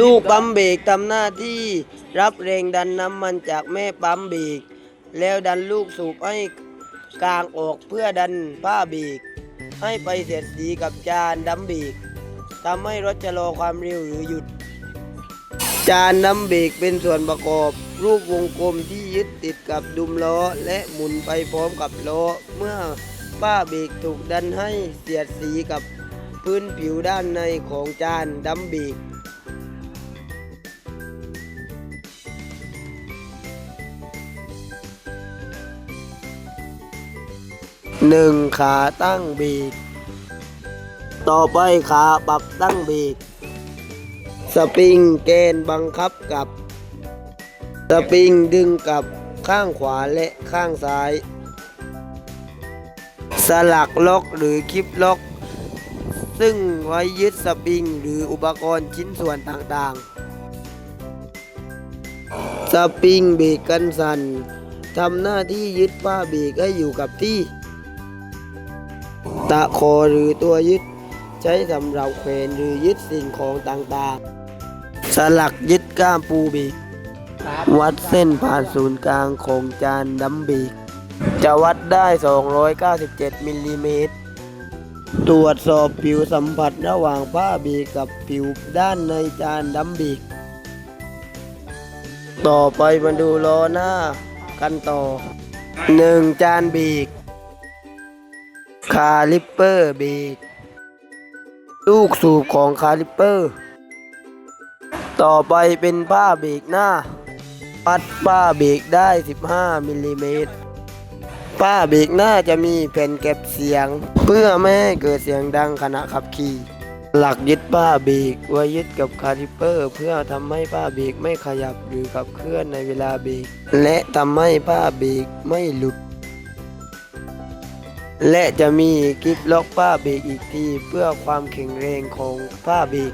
ลูกปั๊มเบรกทำหน้าที่รับแรงดันน้ำมันจากแม่ปั๊มเบรกแล้วดันลูกสูบให้กลางออกเพื่อดันผ้าเบรกให้ไปเสียดสีกับจานดัมเบรกทำให้รถชะลอความเร็วหรือหยุด จานดัมเบรกเป็นส่วนประกอบ รูปวงกลมที่ยึดติดกับดุมล้อและหมุนไปพร้อมกับล้อ เมื่อป้าเบรกถูกดันให้เสียดสีกับพื้นผิวด้านในของจานดัมเบรก หนึ่งขาตั้งเบรกต่อไปขาปรับตั้งเบรกสปริงเกณฑ์บังคับกับ สปริงดึงกับข้างขวาและข้างซ้าย สลักล็อกหรือคลิปล็อก ซึ่งไว้ยึดสปริงหรืออุปกรณ์ชิ้นส่วนต่างๆ สปริงเบรกกันสั่นทำหน้าที่ยึดผ้าเบรกให้อยู่กับที่ ตะโคหรือตัวยึด ใช้สำหรับแขวนหรือยึดสิ่งของต่างๆ สลักยึดก้ามปูบรกวัดเส้นผ่านศูนย์กลางของจานดัมบรกจะวัดได้ 297มิลลิเมตร ตรวจสอบผิวสัมผัสระหว่างผ้าบรกกับผิวด้านในจานดัมบรกต่อไปมาดูล้อหน้ากันต่อ 1. จานบรก คาลิปเปอร์เบรกลูกสูบของคาลิปเปอร์ ต่อไปเป็นผ้าเบรกหน้า ปัดผ้าเบรกได้ 15มิลลิเมตรผ้าเบรกหน้าจะมีแผ่นเก็บเสียง เพื่อไม่ให้เกิดเสียงดังขณะขับขี่ หลักยึดผ้าเบรกไว้ยึดกับคาลิปเปอร์ เพื่อทำให้ผ้าเบรกไม่ขยับหรือขับเคลื่อนในเวลาเบรกและทำให้ผ้าเบรกไม่หลุด และจะมีกิปล็อกผ้าเบรกอีกทีเพื่อความแข็งแรงของผ้าเบรก